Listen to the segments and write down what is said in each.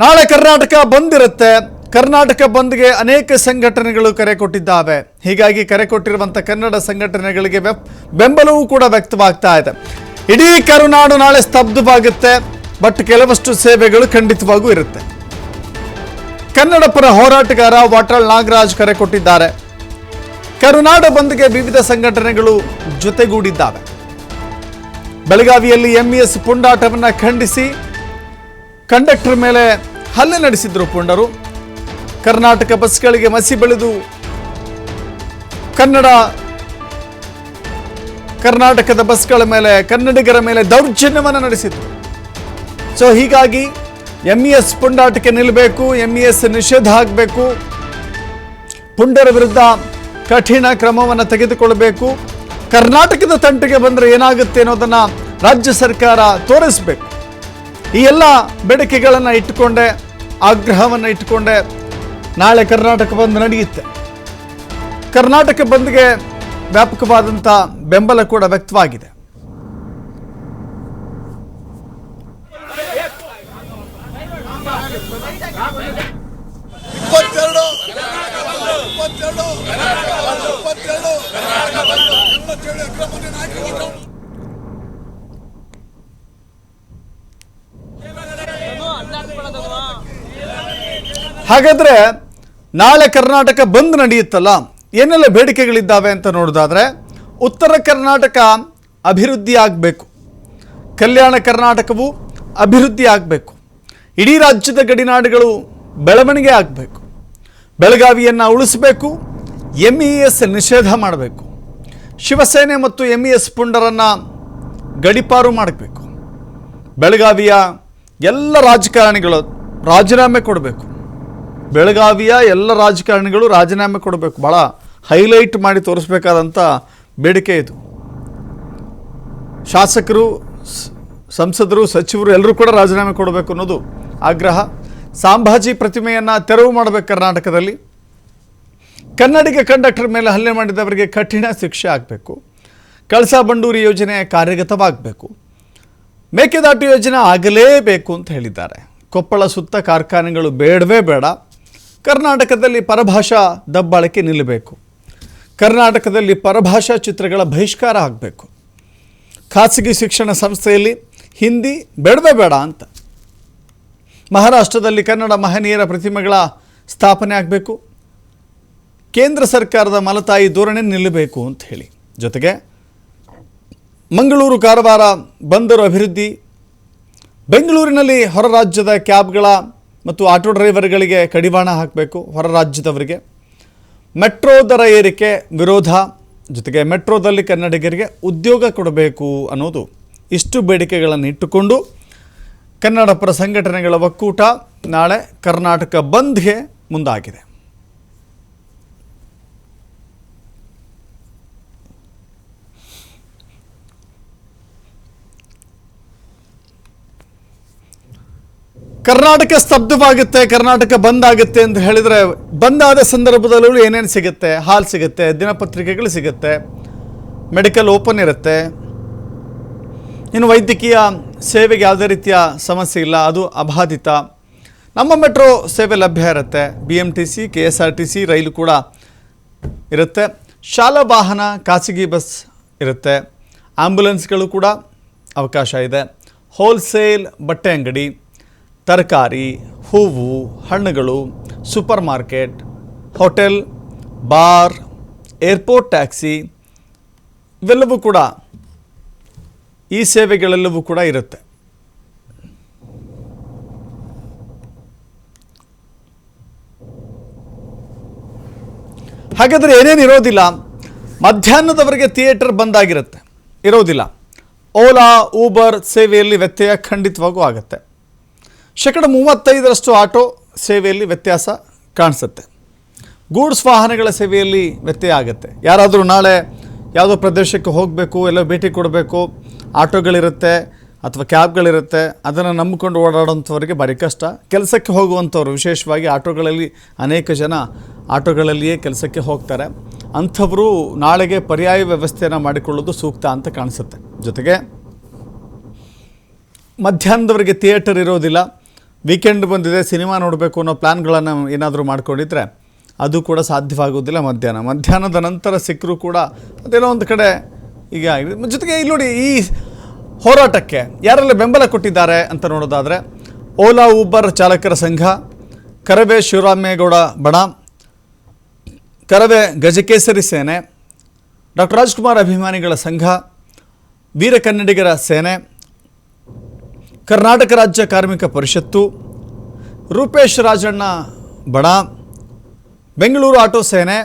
ನಾಳೆ ಕರ್ನಾಟಕ ಬಂದ್ ಇರುತ್ತೆ ಕರ್ನಾಟಕ ಬಂದ್ಗೆ ಅನೇಕ ಸಂಘಟನೆಗಳು ಕರೆ ಕೊಟ್ಟಿದ್ದಾವೆ. ಹೀಗಾಗಿ ಕರೆ ಕೊಟ್ಟಿರುವಂತಹ ಕನ್ನಡ ಸಂಘಟನೆಗಳಿಗೆ ಬೆಂಬಲವೂ ಕೂಡ ವ್ಯಕ್ತವಾಗ್ತಾ ಇದೆ. ಇಡೀ ಕರುನಾಡು ನಾಳೆ ಸ್ತಬ್ಧವಾಗುತ್ತೆ. ಬಟ್ ಕೆಲವಷ್ಟು ಸೇವೆಗಳು ಖಂಡಿತವಾಗೂ ಇರುತ್ತೆ. ಕನ್ನಡ ಪರ ಹೋರಾಟಗಾರ ವಾಟಾಳ್ ನಾಗರಾಜ್ ಕರೆ ಕೊಟ್ಟಿದ್ದಾರೆ. ಕರುನಾಡ ಬಂದ್ಗೆ ವಿವಿಧ ಸಂಘಟನೆಗಳು ಜೊತೆಗೂಡಿದ್ದಾವೆ. ಬೆಳಗಾವಿಯಲ್ಲಿ ಎಂಇಎಸ್ ಪುಂಡಾಟವನ್ನು ಖಂಡಿಸಿ ಕಂಡಕ್ಟರ್ ಮೇಲೆ ಹಲ್ಲೆ ನಡೆಸಿದ್ರು ಪುಂಡರು. ಕರ್ನಾಟಕ ಬಸ್ಗಳಿಗೆ ಮಸಿ ಬೆಳೆದು ಕನ್ನಡ ಕರ್ನಾಟಕದ ಬಸ್ಗಳ ಮೇಲೆ, ಕನ್ನಡಿಗರ ಮೇಲೆ ದೌರ್ಜನ್ಯವನ್ನು ನಡೆಸಿದ್ರು. ಸೊ ಹೀಗಾಗಿ ಎಂಇಎಸ್ ಪುಂಡಾಟಕ್ಕೆ ನಿಲ್ಲಬೇಕು ಎಂಇಎಸ್ ನಿಷೇಧ ಆಗಬೇಕು ಪುಂಡರ ವಿರುದ್ಧ ಕಠಿಣ ಕ್ರಮವನ್ನು ತೆಗೆದುಕೊಳ್ಳಬೇಕು. ಕರ್ನಾಟಕದ ತಂಟಿಗೆ ಬಂದರೆ ಏನಾಗುತ್ತೆ ಅನ್ನೋದನ್ನು ರಾಜ್ಯ ಸರ್ಕಾರ ತೋರಿಸಬೇಕು. ಈ ಎಲ್ಲ ಬೇಡಿಕೆಗಳನ್ನು ಇಟ್ಟುಕೊಂಡೆ, ಆಗ್ರಹವನ್ನು ಇಟ್ಟುಕೊಂಡೆ ನಾಳೆ ಕರ್ನಾಟಕ ಬಂದ್ ನಡೆಯುತ್ತೆ. ಕರ್ನಾಟಕ ಬಂದ್ಗೆ ವ್ಯಾಪಕವಾದಂಥ ಬೆಂಬಲ ಕೂಡ ವ್ಯಕ್ತವಾಗಿದೆ. ಹಾಗಾದ್ರೆ ನಾಳೆ ಕರ್ನಾಟಕ ಬಂದ್ ನಡೆಯುತ್ತಲ್ಲ? ಏನೆಲ್ಲ ಬೇಡಿಕೆಗಳಿದ್ದಾವೆ ಅಂತ ನೋಡೋದಾದರೆ, ಉತ್ತರ ಕರ್ನಾಟಕ ಅಭಿವೃದ್ಧಿ ಆಗಬೇಕು. ಕಲ್ಯಾಣ ಕರ್ನಾಟಕವು ಅಭಿವೃದ್ಧಿ ಆಗಬೇಕು. ಇಡೀ ರಾಜ್ಯದ ಗಡಿನಾಡುಗಳು ಬೆಳವಣಿಗೆ ಆಗಬೇಕು. ಬೆಳಗಾವಿಯನ್ನು ಉಳಿಸಬೇಕು ಎಂ ಇ ಎಸ್ ನಿಷೇಧ ಮಾಡಬೇಕು. ಶಿವಸೇನೆ ಮತ್ತು ಎಂ ಇ ಎಸ್ ಪುಂಡರನ್ನು ಗಡಿಪಾರು ಮಾಡಬೇಕು. ಬೆಳಗಾವಿಯ ಎಲ್ಲ ರಾಜಕಾರಣಿಗಳು ರಾಜೀನಾಮೆ ಕೊಡಬೇಕು. ಬೆಳಗಾವಿಯ ಎಲ್ಲ ರಾಜಕಾರಣಿಗಳು ರಾಜೀನಾಮೆ ಕೊಡಬೇಕು. ಭಾಳ ಹೈಲೈಟ್ ಮಾಡಿ ತೋರಿಸ್ಬೇಕಾದಂಥ ಬೇಡಿಕೆ ಇದು. ಶಾಸಕರು ಸಂಸದರು, ಸಚಿವರು ಎಲ್ಲರೂ ಕೂಡ ರಾಜೀನಾಮೆ ಕೊಡಬೇಕು ಅನ್ನೋದು ಆಗ್ರಹ. ಸಾಂಭಾಜಿ ಪ್ರತಿಮೆಯನ್ನು ತೆರವು ಮಾಡಬೇಕು ಕರ್ನಾಟಕದಲ್ಲಿ. ಕನ್ನಡಿಗ ಕಂಡಕ್ಟರ್ ಮೇಲೆ ಹಲ್ಲೆ ಮಾಡಿದವರಿಗೆ ಕಠಿಣ ಶಿಕ್ಷೆ ಆಗಬೇಕು. ಕಳಸಾ ಬಂಡೂರಿ ಯೋಜನೆ ಕಾರ್ಯಗತವಾಗಬೇಕು. ಮೇಕೆದಾಟು ಯೋಜನೆ ಆಗಲೇಬೇಕು ಅಂತ ಹೇಳಿದ್ದಾರೆ. ಕೊಪ್ಪಳ ಸುತ್ತ ಕಾರ್ಖಾನೆಗಳು ಬೇಡವೇ ಬೇಡ. ಕರ್ನಾಟಕದಲ್ಲಿ ಪರಭಾಷಾ ದಬ್ಬಾಳಿಕೆ ನಿಲ್ಲಬೇಕು. ಕರ್ನಾಟಕದಲ್ಲಿ ಪರಭಾಷಾ ಚಿತ್ರಗಳ ಬಹಿಷ್ಕಾರ ಆಗಬೇಕು. ಖಾಸಗಿ ಶಿಕ್ಷಣ ಸಂಸ್ಥೆಯಲ್ಲಿ ಹಿಂದಿ ಬೇಡವೇ ಬೇಡ ಅಂತ. ಮಹಾರಾಷ್ಟ್ರದಲ್ಲಿ ಕನ್ನಡ ಮಹನೀಯರ ಪ್ರತಿಮೆಗಳ ಸ್ಥಾಪನೆ ಆಗಬೇಕು. ಕೇಂದ್ರ ಸರ್ಕಾರದ ಮಲತಾಯಿ ಧೋರಣೆ ನಿಲ್ಲಬೇಕು ಅಂತ ಹೇಳಿ. ಜೊತೆಗೆ ಮಂಗಳೂರು ಕಾರವಾರ ಬಂದರು ಅಭಿವೃದ್ಧಿ. ಬೆಂಗಳೂರಿನಲ್ಲಿ ಹೊರ ರಾಜ್ಯದ ಕ್ಯಾಬ್ಗಳ ಮತ್ತು ಆಟೋ ಡ್ರೈವರ್ಗಳಿಗೆ ಕಡಿವಾಣ ಹಾಕಬೇಕು ಹೊರ ರಾಜ್ಯದವರಿಗೆ. ಮೆಟ್ರೋ ದರ ಏರಿಕೆ ವಿರೋಧ. ಜೊತೆಗೆ ಮೆಟ್ರೋದಲ್ಲಿ ಕನ್ನಡಿಗರಿಗೆ ಉದ್ಯೋಗ ಕೊಡಬೇಕು ಅನ್ನೋದು ಇಷ್ಟು ಬೇಡಿಕೆಗಳನ್ನು ಇಟ್ಟುಕೊಂಡು ಕನ್ನಡ ಪರ ಸಂಘಟನೆಗಳ ಒಕ್ಕೂಟ ನಾಳೆ ಕರ್ನಾಟಕ ಬಂದ್ಗೆ ಮುಂದಾಗಿದೆ. ಕರ್ನಾಟಕ ಸ್ತಬ್ಧವಾಗುತ್ತೆ, ಕರ್ನಾಟಕ ಬಂದ್ ಆಗುತ್ತೆ ಅಂತ ಹೇಳಿದರೆ ಬಂದಾದ ಸಂದರ್ಭದಲ್ಲೂ ಏನೇನು ಸಿಗುತ್ತೆ? ಹಾಲು ಸಿಗುತ್ತೆ, ದಿನಪತ್ರಿಕೆಗಳು ಸಿಗುತ್ತೆ, ಮೆಡಿಕಲ್ ಓಪನ್ ಇರುತ್ತೆ. ಇನ್ನು ವೈದ್ಯಕೀಯ ಸೇವೆಗೆ ಯಾವುದೇ ರೀತಿಯ ಸಮಸ್ಯೆ ಇಲ್ಲ, ಅದು ಅಬಾಧಿತ. ನಮ್ಮ ಮೆಟ್ರೋ ಸೇವೆ ಲಭ್ಯ ಇರುತ್ತೆ. B M T C K S R T C ರೈಲು ಕೂಡ ಇರುತ್ತೆ. ಶಾಲಾ ವಾಹನ, ಖಾಸಗಿ ಬಸ್ ಇರುತ್ತೆ. ಆ್ಯಂಬುಲೆನ್ಸ್ಗಳು ಕೂಡ ಅವಕಾಶ ಇದೆ. ಹೋಲ್ಸೇಲ್ ಬಟ್ಟೆ ಅಂಗಡಿ. ತರಕಾರಿ, ಹೂವು, ಹಣ್ಣುಗಳು supermarket hotel, bar, airport taxi, ಇವೆಲ್ಲವೂ ಕೂಡ ಈ ಸೇವೆಗಳೆಲ್ಲವೂ ಕೂಡ ಇರುತ್ತೆ. ಹಾಗಾದರೆ ಏನೇನು ಇರೋದಿಲ್ಲ? ಮಧ್ಯಾಹ್ನದವರೆಗೆ ಥಿಯೇಟರ್ ಬಂದಾಗಿರುತ್ತೆ. ಇರೋದಿಲ್ಲ. ಓಲಾ, ಊಬರ್ ಸೇವೆಯಲ್ಲಿ ವ್ಯತ್ಯಯ ಖಂಡಿತವಾಗೂ ಆಗುತ್ತೆ. ಶೇಕಡ ಮೂವತ್ತೈದರಷ್ಟು ಆಟೋ ಸೇವೆಯಲ್ಲಿ ವ್ಯತ್ಯಾಸ ಕಾಣಿಸುತ್ತೆ. ಗೂಡ್ಸ್ ವಾಹನಗಳ ಸೇವೆಯಲ್ಲಿ ವ್ಯತ್ಯಯ ಆಗುತ್ತೆ. ಯಾರಾದರೂ ನಾಳೆ ಯಾವುದೋ ಪ್ರದೇಶಕ್ಕೆ ಹೋಗಬೇಕು, ಎಲ್ಲ ಭೇಟಿ ಕೊಡಬೇಕು, ಆಟೋಗಳಿರುತ್ತೆ ಅಥವಾ ಕ್ಯಾಬ್ಗಳಿರುತ್ತೆ, ಅದನ್ನು ನಂಬಿಕೊಂಡು ಓಡಾಡೋಂಥವ್ರಿಗೆ ಭಾರಿ ಕಷ್ಟ. ಕೆಲಸಕ್ಕೆ ಹೋಗುವಂಥವ್ರು ವಿಶೇಷವಾಗಿ ಆಟೋಗಳಲ್ಲಿ ಅನೇಕ ಜನ ಆಟೋಗಳಲ್ಲಿಯೇ ಕೆಲಸಕ್ಕೆ ಹೋಗ್ತಾರೆ. ಅಂಥವರು ನಾಳೆಗೆ ಪರ್ಯಾಯ ವ್ಯವಸ್ಥೆಯನ್ನು ಮಾಡಿಕೊಳ್ಳೋದು ಸೂಕ್ತ ಅಂತ ಕಾಣಿಸುತ್ತೆ. ಜೊತೆಗೆ ಮಧ್ಯಾಹ್ನದವರೆಗೆ ಥಿಯೇಟರ್ ಇರೋದಿಲ್ಲ. ವೀಕೆಂಡ್ ಬಂದಿದೆ, ಸಿನಿಮಾ ನೋಡಬೇಕು ಅನ್ನೋ ಪ್ಲ್ಯಾನ್ಗಳನ್ನು ಏನಾದರೂ ಮಾಡ್ಕೊಂಡಿದ್ರೆ ಅದು ಕೂಡ ಸಾಧ್ಯವಾಗೋದಿಲ್ಲ ಮಧ್ಯಾಹ್ನ ಮಧ್ಯಾಹ್ನದ ನಂತರ ಸಿಕ್ಕರೂ ಕೂಡ ಅದೇನೋ ಒಂದು ಕಡೆ ಈಗ. ಜೊತೆಗೆ ಇಲ್ಲಿ ನೋಡಿ, ಈ ಹೋರಾಟಕ್ಕೆ ಯಾರೆಲ್ಲ ಬೆಂಬಲ ಕೊಟ್ಟಿದ್ದಾರೆ ಅಂತ ನೋಡೋದಾದರೆ, ಓಲಾ ಊಬರ್ ಚಾಲಕರ ಸಂಘ, ಕರವೇ ಶಿವರಾಮೇಗೌಡ ಬಣ, ಕರವೇ ಗಜಕೇಸರಿ ಸೇನೆ, ಡಾಕ್ಟರ್ ರಾಜ್ಕುಮಾರ್ ಅಭಿಮಾನಿಗಳ ಸಂಘ ವೀರ ಕನ್ನಡಿಗರ ಸೇನೆ ಕರ್ನಾಟಕ ರಾಜ್ಯ ಕಾರ್ಮಿಕ ಪರಿಷತ್ತು, ರೂಪೇಶ್ ರಾಜಣ್ಣ ಬಣ, ಬೆಂಗಳೂರು ಆಟೋ ಸೇನೆ,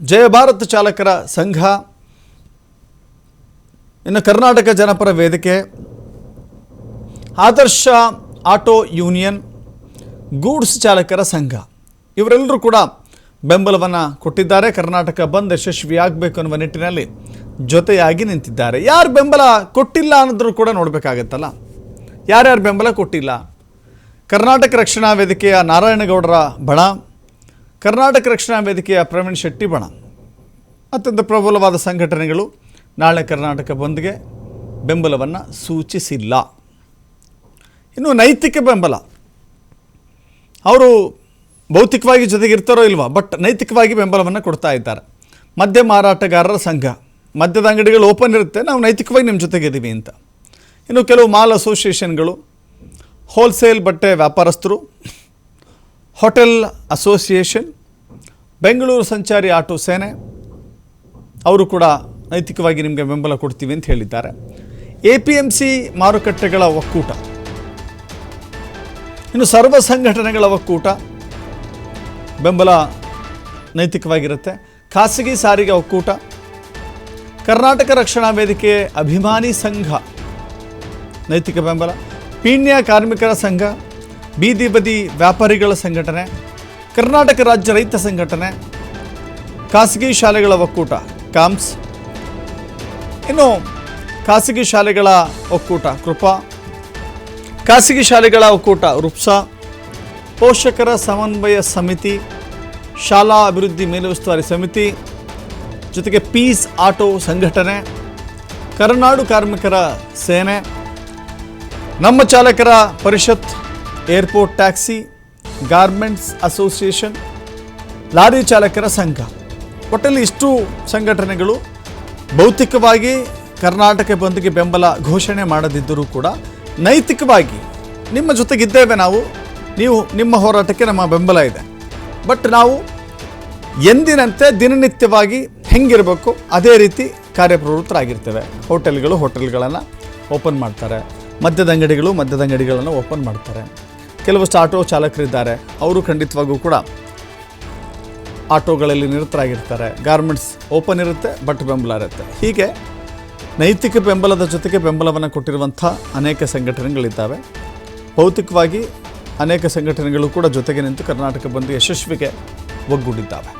ಜಯ ಭಾರತ್ ಚಾಲಕರ ಸಂಘ, ಇನ್ನು ಕರ್ನಾಟಕ ಜನಪರ ವೇದಿಕೆ, ಆದರ್ಶ ಆಟೋ ಯೂನಿಯನ್, ಗೂಡ್ಸ್ ಚಾಲಕರ ಸಂಘ. ಇವರೆಲ್ಲರೂ ಕೂಡ ಬೆಂಬಲವನ್ನು ಕೊಟ್ಟಿದ್ದಾರೆ. ಕರ್ನಾಟಕ ಬಂದ್ ಯಶಸ್ವಿಯಾಗಬೇಕು ಅನ್ನುವ ನಿಟ್ಟಿನಲ್ಲಿ ಜೊತೆಯಾಗಿ ನಿಂತಿದ್ದಾರೆ. ಯಾರು ಬೆಂಬಲ ಕೊಟ್ಟಿಲ್ಲ ಅನ್ನೋದ್ರು ಕೂಡ ನೋಡಬೇಕಾಗತ್ತಲ್ಲ? ಯಾರ್ಯಾರು ಬೆಂಬಲ ಕೊಟ್ಟಿಲ್ಲ. ಕರ್ನಾಟಕ ರಕ್ಷಣಾ ವೇದಿಕೆಯ ನಾರಾಯಣಗೌಡರ ಬಣ, ಕರ್ನಾಟಕ ರಕ್ಷಣಾ ವೇದಿಕೆಯ ಪ್ರವೀಣ್ ಶೆಟ್ಟಿ ಬಣ. ಅತ್ಯಂತ ಪ್ರಬಲವಾದ ಸಂಘಟನೆಗಳು ನಾಳೆ ಕರ್ನಾಟಕ ಬಂದ್ಗೆ ಬೆಂಬಲವನ್ನು ಸೂಚಿಸಿಲ್ಲ. ಇನ್ನು ನೈತಿಕ ಬೆಂಬಲ. ಅವರು ಭೌತಿಕವಾಗಿ ಜೊತೆಗಿರ್ತಾರೋ ಇಲ್ವಾ, ಬಟ್ ನೈತಿಕವಾಗಿ ಬೆಂಬಲವನ್ನು ಕೊಡ್ತಾ ಇದ್ದಾರೆ. ಮದ್ಯ ಮಾರಾಟಗಾರರ ಸಂಘ, ಮದ್ಯದ ಅಂಗಡಿಗಳು ಓಪನ್ ಇರುತ್ತೆ, ನಾವು ನೈತಿಕವಾಗಿ ನಿಮ್ಮ ಜೊತೆಗಿದ್ದೀವಿ ಅಂತ. ಇನ್ನು ಕೆಲವು ಮಾಲ್ ಅಸೋಸಿಯೇಷನ್ಗಳು ಹೋಲ್ಸೇಲ್ ಬಟ್ಟೆ ವ್ಯಾಪಾರಸ್ಥರು ಹೋಟೆಲ್ ಅಸೋಸಿಯೇಷನ್ ಬೆಂಗಳೂರು ಸಂಚಾರಿ ಆಟೋ ಸೇನೆ, ಅವರು ಕೂಡ ನೈತಿಕವಾಗಿ ನಿಮಗೆ ಬೆಂಬಲ ಕೊಡ್ತೀವಿ ಅಂತ ಹೇಳಿದ್ದಾರೆ. ಎ ಪಿ ಎಂ ಸಿ ಮಾರುಕಟ್ಟೆಗಳ ಒಕ್ಕೂಟ. ಇನ್ನು ಸರ್ವ ಸಂಘಟನೆಗಳ ಒಕ್ಕೂಟ ಬೆಂಬಲ ನೈತಿಕವಾಗಿರುತ್ತೆ. ಖಾಸಗಿ ಸಾರಿಗೆ ಒಕ್ಕೂಟ, ಕರ್ನಾಟಕ ರಕ್ಷಣಾ ವೇದಿಕೆ ಅಭಿಮಾನಿ ಸಂಘ. ನೈತಿಕ ಬೆಂಬಲ, ಪೀಣ್ಯ ಕಾರ್ಮಿಕರ ಸಂಘ, ಬೀದಿ ಬದಿ ವ್ಯಾಪಾರಿಗಳ ಸಂಘಟನೆ, ಕರ್ನಾಟಕ ರಾಜ್ಯ ರೈತ ಸಂಘಟನೆ, ಖಾಸಗಿ ಶಾಲೆಗಳ ಒಕ್ಕೂಟ, ಕಾಮ್ಸ್. ಇನ್ನು ಖಾಸಗಿ ಶಾಲೆಗಳ ಒಕ್ಕೂಟ, ಕೃಪಾ. ಖಾಸಗಿ ಶಾಲೆಗಳ ಒಕ್ಕೂಟ, ರುಪ್ಸಾ. ಪೋಷಕರ ಸಮನ್ವಯ ಸಮಿತಿ, ಶಾಲಾ ಅಭಿವೃದ್ಧಿ ಮೇಲುಸ್ತುವಾರಿ ಸಮಿತಿ, ಜೊತೆಗೆ ಪೀಸ್ ಆಟೋ ಸಂಘಟನೆ, ಕರುನಾಡು ಕಾರ್ಮಿಕರ ಸೇನೆ. ನಮ್ಮ ಚಾಲಕರ ಪರಿಷತ್, airport taxi, garments association, lorry ಚಾಲಕರ ಸಂಘ. ಒಟ್ಟಲ್ಲಿ ಇಷ್ಟು ಸಂಘಟನೆಗಳು ಭೌತಿಕವಾಗಿ ಕರ್ನಾಟಕ ಬಂದ್ಗೆ ಬೆಂಬಲ ಘೋಷಣೆ ಮಾಡದಿದ್ದರೂ ಕೂಡ ನೈತಿಕವಾಗಿ ನಿಮ್ಮ ಜೊತೆಗಿದ್ದೇವೆ ನಾವು. ನೀವು ನಿಮ್ಮ ಹೋರಾಟಕ್ಕೆ ನಮ್ಮ ಬೆಂಬಲ ಇದೆ. ಬಟ್ ನಾವು ಎಂದಿನಂತೆ ದಿನನಿತ್ಯವಾಗಿ ಹೆಂಗಿರಬೇಕು, ಅದೇ ರೀತಿ ಕಾರ್ಯಪ್ರವೃತ್ತರಾಗಿರ್ತೇವೆ. ಹೋಟೆಲ್ಗಳು ಹೋಟೆಲ್ಗಳನ್ನು ಓಪನ್ ಮಾಡ್ತಾರೆ. ಮದ್ಯದ ಅಂಗಡಿಗಳು ಮದ್ಯದ ಅಂಗಡಿಗಳನ್ನು ಓಪನ್ ಮಾಡ್ತಾರೆ. ಕೆಲವಷ್ಟು ಆಟೋ ಚಾಲಕರಿದ್ದಾರೆ. ಅವರು ಖಂಡಿತವಾಗೂ ಕೂಡ ಆಟೋಗಳಲ್ಲಿ ನಿರತರಾಗಿರ್ತಾರೆ. ಗಾರ್ಮೆಂಟ್ಸ್ ಓಪನ್ ಇರುತ್ತೆ, ಬಟ್ ಬೆಂಬಲ ಇರುತ್ತೆ. ಹೀಗೆ ನೈತಿಕ ಬೆಂಬಲದ ಜೊತೆಗೆ ಬೆಂಬಲವನ್ನು ಕೊಟ್ಟಿರುವಂಥ ಅನೇಕ ಸಂಘಟನೆಗಳಿದ್ದಾವೆ. ಭೌತಿಕವಾಗಿ ಅನೇಕ ಸಂಘಟನೆಗಳು ಕೂಡ ಜೊತೆಗೆ ನಿಂತು ಕರ್ನಾಟಕ ಬಂದು ಯಶಸ್ವಿಗೆ ಒಗ್ಗೂಡಿದ್ದಾವೆ.